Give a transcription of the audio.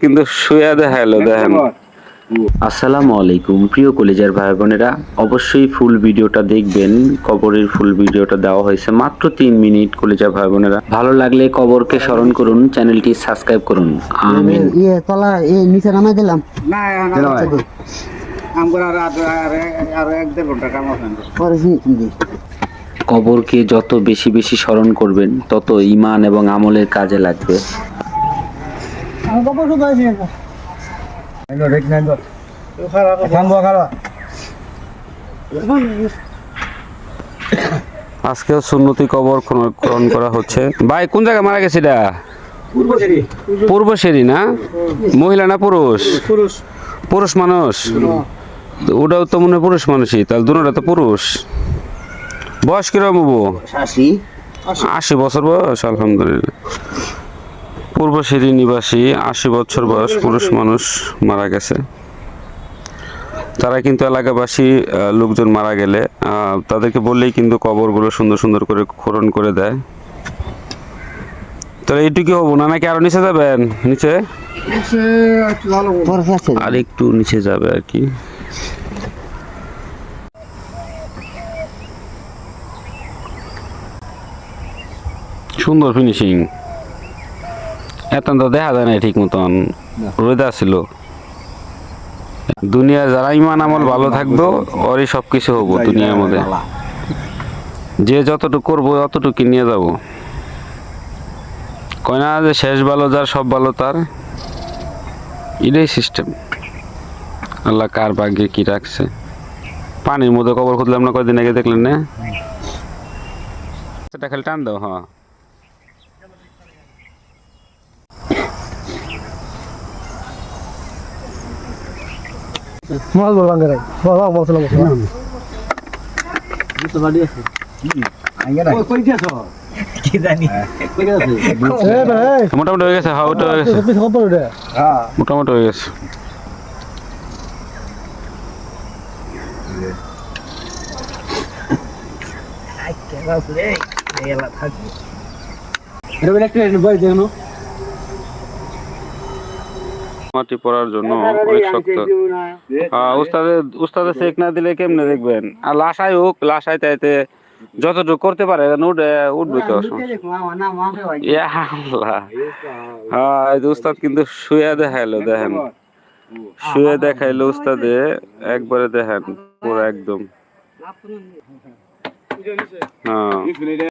কিন্তু শুয়ে দেখেন আসসালামু আলাইকুম প্রিয় ভাই বোনেরা অবশ্যই ফুল ভিডিওটা দেখবেন কবরের ফুল ভিডিওটা দেওয়া হয়েছে মাত্র তিন মিনিট কলেজার ভাই বোনেরা ভালো লাগলে কবরকে স্মরণ করুন চ্যানেলটি সাবস্ক্রাইব করুন আমিন ইয়ে নিচে নামাই দিলাম পরে দিই কবরকে যত বেশি বেশি স্মরণ করবেন তত ইমান এবং আমলের কাজে লাগবে। আজকেও সুন্নতি কবর খনন করা হচ্ছে। ভাই কোন জায়গায় মারা গেছে এটা? পূর্বশেরি না? মহিলা না পুরুষ? পুরুষ। মানুষ? ওটাও তো মনে হয় পুরুষ মানুষই তাহলে দুটা তো পুরুষ। বয়স কিরম হব শাসি আশি। বছর বয়স আলহামদুলিল্লাহ। পূর্বশিরি নিবাসী আশি বছর বয়স পুরুষ মানুষ মারা গেছে। তারা কিন্তু এলাকাবাসী লোকজন মারা গেলে তাদেরকে বললেই কিন্তু কবরগুলো সুন্দর সুন্দর করে খনন করে দেয়। তাহলে এইটুকু হব না নাকি আরও নিচে যাবেন? নিচে? আর একটু নিচে যাবে আর কি। সুন্দর ফিনিশিং এখন তো দেখা যায় না ঠিক মতন। রোদা ছিল। দুনিয়া যারা ইমান আমল ভালো থাকব ওরই সব কিছু হব দুনিয়ার মধ্যে। যে যতটুকু করব অতটুকু নিয়ে যাব। কয় না যে শেষ ভালো যার সব ভালো তার? এটাই সিস্টেম আল্লাহ কার ভাগ্যে কি রাখছে? পানির মধ্যে কবর খুঁজলাম না কয়দিন আগে দেখলেন না? সেটা খালি টান দাও হ্যাঁ। মাল বলবান রে বাবা মশলা মশলা এ ভাই। মোটামুটি হয়ে গেছে হ্যাঁ হয়ে গেছে। তুমি খবর রে মোটামুটি হয়ে গেছে। মাটি পড়ার জন্য অনেক শক্ত। উস্তাদে উস্তাদে চেক না দিলে কেমনে দেখবেন? আর লাশাই হোক লাশাই তাইতে যতটুকু করতে পারে উঠে উঠবে তো হ্যাঁ উস্তাদ কিন্তু শুয়ে দেখাইলো দেখেন। শুয়ে দেখাইলো উস্তাদে একবারে দেখেন পুরো একদম। হ্যাঁ।